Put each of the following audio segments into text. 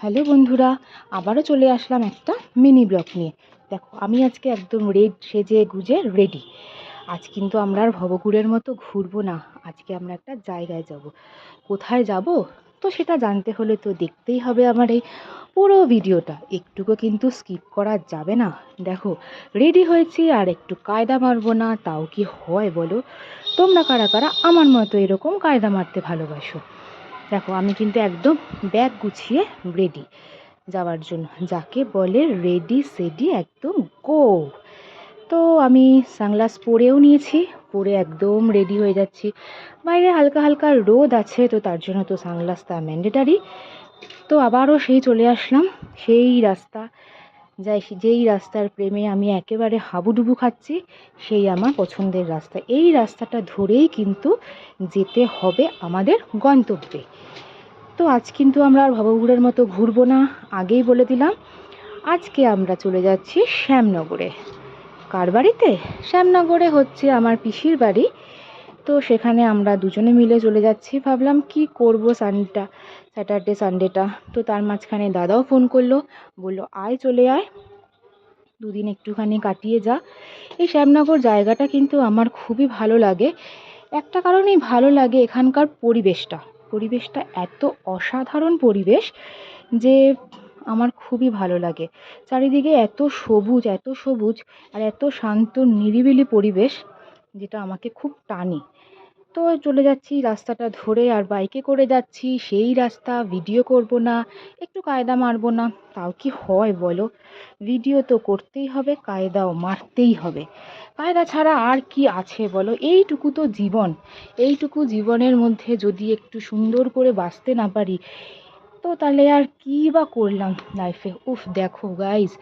Hello বন্ধুরা, আবারও চলে আসলাম একটা মিনি ব্লগ নিয়ে। দেখো, আমি আজকে একদম রেড সেজে গুজে রেডি আজ কিন্তু আমরা আর ভবঘুরের মতো ঘুরবো না। আজকে আমরা একটা জায়গায় যাব। কোথায় যাব? তো সেটা জানতে হলে তো দেখতেই হবে আমার এই পুরো ভিডিওটা। একটুকু কিন্তু স্কিপ করা যাবে না। দেখো রেডি হয়েছি আর একটু কায়দা মারবো না, তাও কি হয় বলো? তোমরা কারা কারা আমার মতো এরকম কায়দা মারতে ভালোবাসো? দেখো, আমি কিন্তু একদম ব্যাগ গুছিয়ে রেডি যাওয়ার জন্য। যাকে বলে রেডি সেডি একদম গো তো আমি সানগ্লাস পরেও নিয়েছি, পরে একদম রেডি হয়ে যাচ্ছি। বাইরে হালকা হালকা রোদ আছে, তো তার জন্য তো সানগ্লাসটা ম্যান্ডেটারি তো আবারও সেই চলে আসলাম, সেই রাস্তা। যাই যেই রাস্তার প্রেমে আমি একেবারে হাবুডুবু খাচ্ছি, সেই আমার পছন্দের রাস্তা। এই রাস্তাটা ধরেই কিন্তু যেতে হবে আমাদের গন্তব্যে। তো আজ কিন্তু আমরা আর ভবঘুরের মতো ঘুরবো না, আগেই বলে দিলাম। আজকে আমরা চলে যাচ্ছি শ্যামনগরে। কার বাড়িতে? শ্যামনগরে হচ্ছে আমার পিসির বাড়ি। তো সেখানে আমরা দুজনে মিলে চলে যাচ্ছি। ভাবলাম, কি করব সানডেটা স্যাটারডে, সানডেটা? তো তার মাঝখানে দাদাও ফোন করল, বলল, আয়, চলে আয়। দুদিন একটুখানি কাটিয়ে যা। এই শ্যামনগর জায়গাটা কিন্তু আমার খুবই ভালো লাগে। একটা কারণেই ভালো লাগে এখানকার পরিবেশটা। পরিবেশটা এত অসাধারণ পরিবেশ যে আমার খুবই ভালো লাগে। চারিদিকে এত সবুজ এত সবুজ আর এত শান্ত, নিরিবিলি পরিবেশ। যেটা আমাকে খুব টানে। তো চলে যাচ্ছি রাস্তাটা ধরে আর বাইকে করে যাচ্ছি। সেই রাস্তা ভিডিও করব না, একটু কায়দা মারব না। তাও কি হয় বলো? ভিডিও তো করতেই হবে, কায়দাও মারতেই হবে। কায়দা ছাড়া আর কি আছে বলো? এইটুকু তো জীবন। এইটুকু জীবনের মধ্যে যদি একটু সুন্দর করে বাঁচতে না পারি তো তাহলে আর কী বা করলাম লাইফে উফ, দেখো গাইজ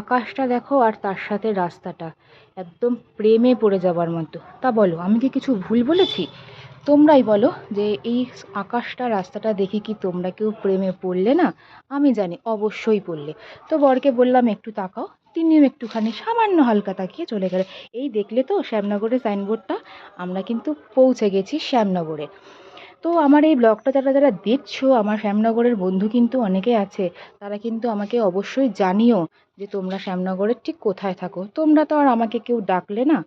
আকাশটা দেখো আর তার সাথে রাস্তাটা। একদম প্রেমে পড়ে যাবার মতো। তা বলো, আমি কি কিছু ভুল বলেছি? তোমরাই বলো যে এই আকাশটা, রাস্তাটা দেখে কি তোমরা কেউ প্রেমে পড়লে না? আমি জানি, অবশ্যই পড়লে। তো বরকে বললাম, একটু তাকাও। তিনিও একটুখানি সামান্য হালকা তাকিয়ে চলে গেলে এই দেখলে তো শ্যামনগরের সাইনবোর্ডটা আমরা কিন্তু পৌঁছে গেছি শ্যামনগরে। তো আমার এই ব্লগটা যারা যারা দেখছ, আমার শ্যামনগরের বন্ধু কিন্তু অনেকে আছে, তারা কিন্তু আমাকে অবশ্যই জানিও যে তোমরা শ্যামনগরের ঠিক কোথায় থাকো। তোমরা তো আর আমাকে কেউ ডাকলে না।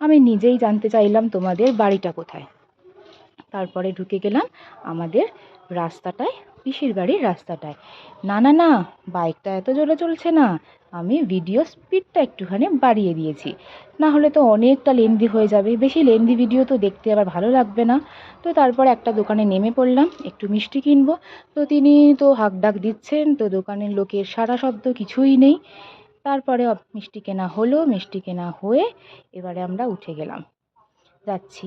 আমি নিজেই জানতে চাইলাম তোমাদের বাড়িটা কোথায়। তারপরে ঢুকে গেলাম আমাদের রাস্তাটায়। পিসির বাড়ির রাস্তাটায়। না না না, বাইকটা এত জোরে চলছে না, আমি ভিডিও স্পিডটা একটুখানি বাড়িয়ে দিয়েছি। না হলে তো অনেকটা লেন্দি হয়ে যাবে, বেশি লেন্দি ভিডিও তো দেখতে আবার ভালো লাগবে না। তো তারপর একটা দোকানে নেমে পড়লাম, একটু মিষ্টি কিনবো। তো তিনি তো হাক ডাক দিচ্ছেন, তো দোকানের লোকের সারা শব্দ কিছুই নেই। তারপরে মিষ্টি কেনা হলো, মিষ্টি কেনা হয়ে এবারে আমরা উঠে গেলাম। যাচ্ছি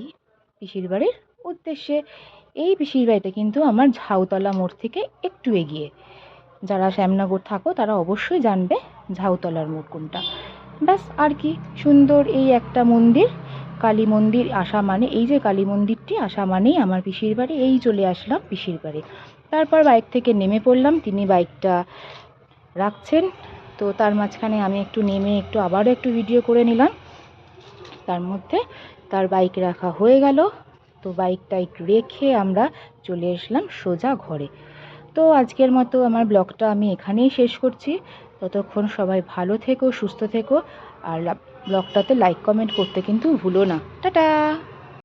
পিসির বাড়ির উদ্দেশ্যে। এই পিসির বাড়িটা কিন্তু আমার ঝাউতলা মোড় থেকে একটু এগিয়ে। যারা শ্যামনগর থাকো, তারা অবশ্যই জানবে ঝাউতলার মোড় কোনটা। ব্যাস, আর কি, সুন্দর এই একটা মন্দির, কালী মন্দির আসা মানে এই যে কালী মন্দিরটি আসা মানেই আমার পিসির বাড়ি, এই চলে আসলাম পিসির বাড়ি। তারপর বাইক থেকে নেমে পড়লাম, তিনি বাইকটা রাখছেন, তো তার মাঝখানে আমি একটু নেমে একটু আবারও একটু ভিডিও করে নিলাম। তার মধ্যে তার বাইক রাখা হয়ে গেল। তো বাইক টাইক রেখে আমরা চলে আসলাম সোজা ঘরে। তো আজকের মতো আমার ব্লগটা আমি এখানেই শেষ করছি। ততক্ষণ সবাই ভালো থেকো, সুস্থ থেকো, আর ব্লগটাতে লাইক কমেন্ট করতে কিন্তু ভুলো না। টাটা!